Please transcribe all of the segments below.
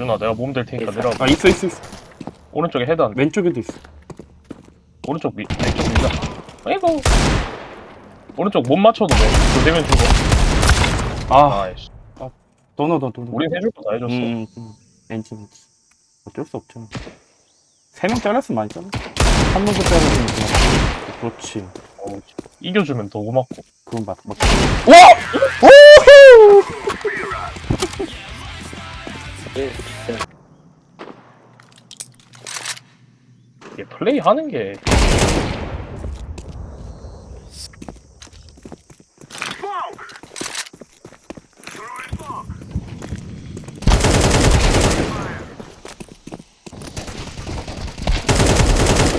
지훈아 내가 몸 될 테니까 내려 아 있어 있어 있어. 오른쪽에 헤드 안 왼쪽에도 있어. 오른쪽 미, 왼쪽 밀자 아이고. 오른쪽 못 맞춰도 돼. 조대면 죽어 아. 아이씨. 너너 너 너너. 우린 해줄 거 다 해줬어. 음, 음. 엔진 엔진. 어쩔 수 없죠. 세명 잘랐으면 많이 잘랐 한 명도 잘랐으면 그냥 그렇지. 어, 이겨주면 더 고맙고. 그건 맞 맞. 이게 플레이 하는 게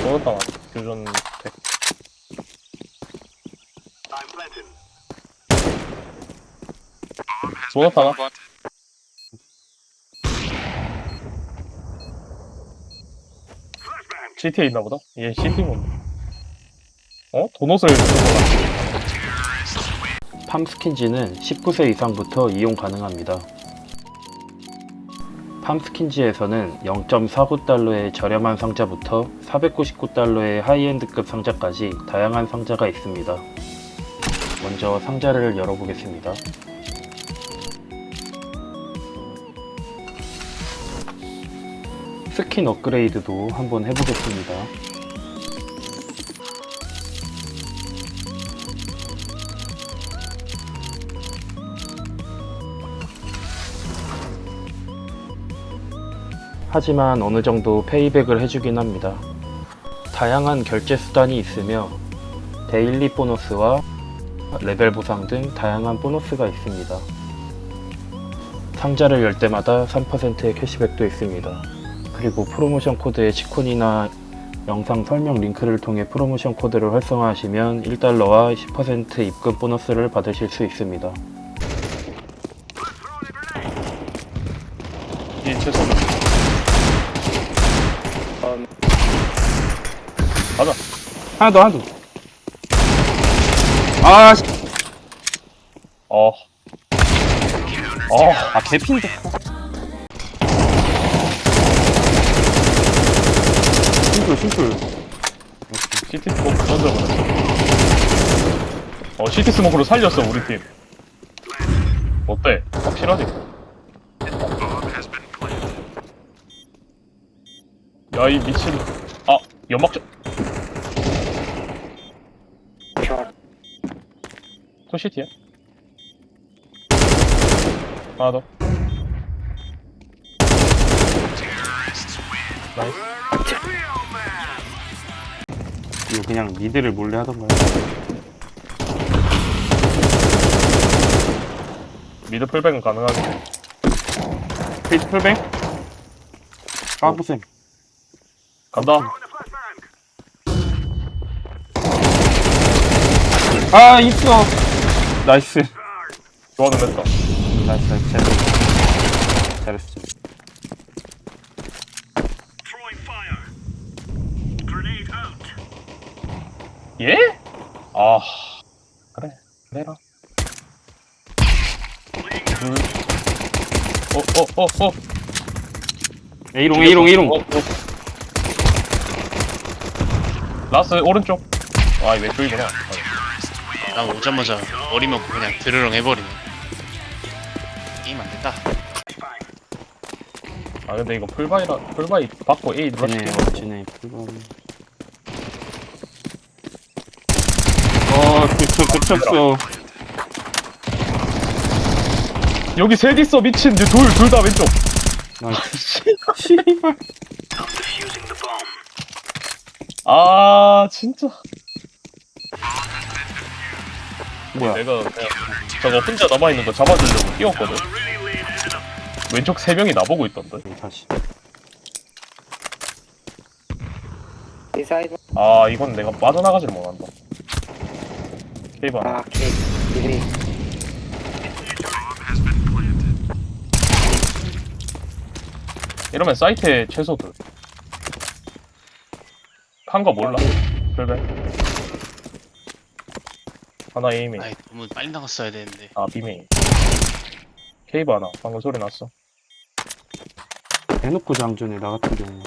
그렇다 교전 덱 소나타 하나 CT에 있나 보다? 얘 CT 뭔데? 어? 도넛을 팜 스킨지는 19세 이상부터 이용 가능합니다. 팜 스킨지에서는 0.49달러의 저렴한 상자부터 499달러의 하이엔드급 상자까지 다양한 상자가 있습니다. 먼저 상자를 열어보겠습니다. 스킨 업그레이드도 한번 해보겠습니다. 하지만 어느 정도 페이백을 해주긴 합니다. 다양한 결제 수단이 있으며 데일리 보너스와 레벨 보상 등 다양한 보너스가 있습니다. 상자를 열 때마다 3%의 캐시백도 있습니다. 그리고 프로모션 코드의 치콘이나 영상 설명 링크를 통해 프로모션 코드를 활성화하시면 1달러와 10% 입금 보너스를 받으실 수 있습니다. 이 최소 가자 하나 더, 하나 더. 아, 씨. 어. 어. 아 개핀데. 심플 심플. CT 스모크 던져버렸어. 어, CT 스모크로 살렸어, 우리 팀. 어때? 확실하지? 야, 이 미친. 아, 연막전. 또 CT야? 하나 더. 나이스. 이거 그냥 미드를 몰래 하던가요? 미드 풀백은 가능하겠네. 페이지 풀뱅? 까부셈. 간다. 아 있어. 나이스. 좋아는 됐다. 나이스 나이스 잘했어. 잘했어. 잘했어. 예? 아 그래 그래라. 둘 어 어 어 어. A롱 A롱 A롱. 어, 어. 라스 오른쪽. 아이 왼쪽이구나 아, 난 오자마자 머리 먹고 그냥 드르렁 해버리네. 게임 안 된다. 아 근데 이거 풀바이라 풀바이 받고 A 눌러시키고 지네 풀범. 어 그쵸 그쳤어. 여기 셋 있어 미친 둘 둘 다 왼쪽. 씨발. 아 진짜 뭐야? 내가 그냥 저거 혼자 남아있는 거 잡아주려고 뛰었거든 왼쪽 세 명이 나보고 있던데 다시. Inside 아 이건 내가 빠져나가질 못한다 케이브 하나 Ah, okay. Degree. 이러면 사이트에 최소 둘. 한거 몰라. 별배. 하나 에이미. 아이 너무 빨리 나갔어야 되는데 아 비메인. 케이브 하나. 방금 소리 났어. 대놓고 장전해 나 같은 경우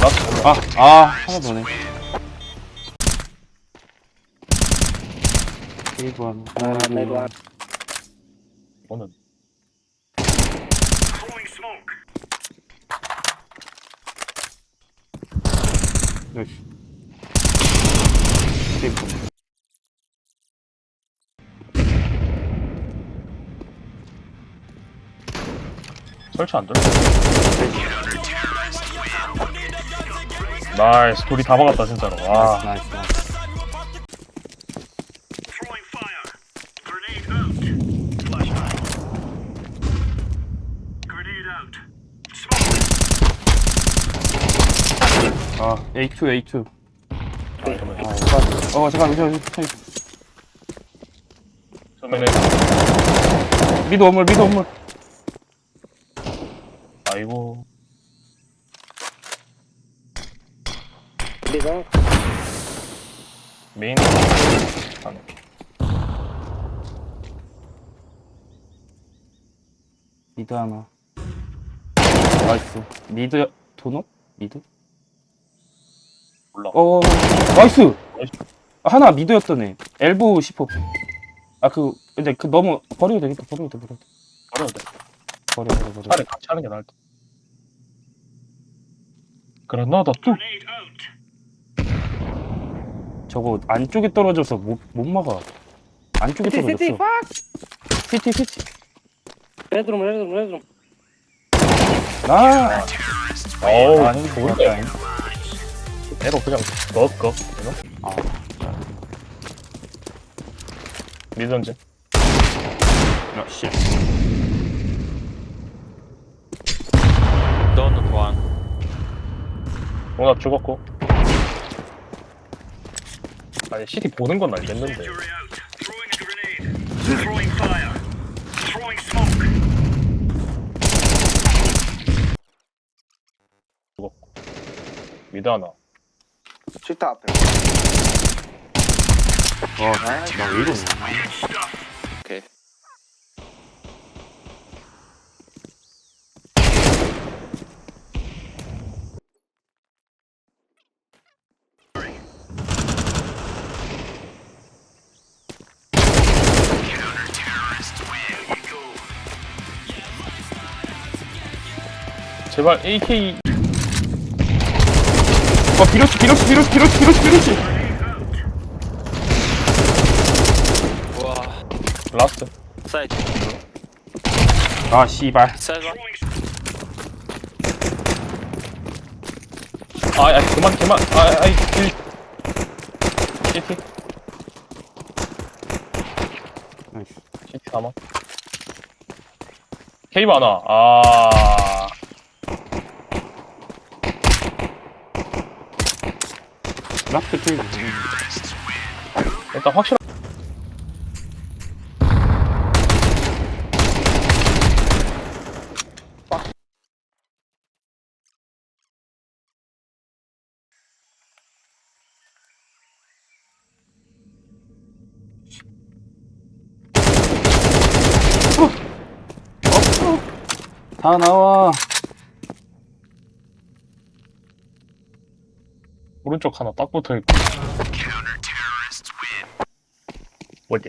라스트 올라. 아, 아, 하나 더네. 1번, 아, 네, 번. 오늘 나이스. 1번. 설치 안 돼. 나이스 돌이 다 박았다 진짜로. 와. 나이스, 나이스. 아, A2, A2. 아, 그러면 아, 빠져. 어, 잠깐만, 잠깐만, 잠깐만. 처음에는 미드 원물, 미드 원물. 아이고 리더. 메인 하네. 미드 하나. 나이스. 미드, 도넛? 미드? 올라. 어, 나이스! 나이스. 아, 하나 미드였던 애. 엘보 10호. 아, 그, 근데 그 너무, 버려도 되겠다, 버려도 돼, 버려도 돼. 버려도 돼. 버려, 버려, 버려. 차라리 같이 하는 게 나을 듯. 그러나다 뚝. 저거 안쪽에 떨어져서 못, 못 막아. 안쪽에 시티, 시티, 떨어졌어. 팍! 시티, 시티. 레드룸, 레드룸, 레드룸. 나, 어우 아니, 좋은데. 아니. 애로 그냥 꺽꺽. 아, 미던지. 야, 씨. Donut one. 오나 죽었고. 아니 시티 보는 건 알겠는데. 죽었고. 미드 하나. 슈터 앞에. 어, 나왜 이러냐. 제발 AK 어, 비로치, 비로치, 비로치, 비로치, 비로치, 비로치. Wow. 라스트. Side. 아, 씨발. Side one. 아, 아 그만 그만. 아, 아, 아이 딜. 시티 나이스. 시티 사망. 케이브 라스트 테이블. 일단 확실한. 다 나와. 오른쪽 하나 딱 붙어 있고. 어디?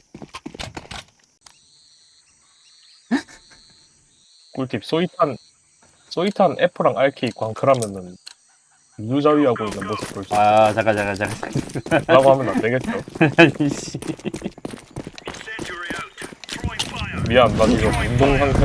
꿀팁 소이탄 소이탄 F랑 RK 광클하면은 유자위하고 있는 모습 볼 수 있어. 아, 잠깐, 잠깐, 잠깐. 라고 하면 안 되겠죠. 아니, 씨. 미안, 나 지금 운동 상태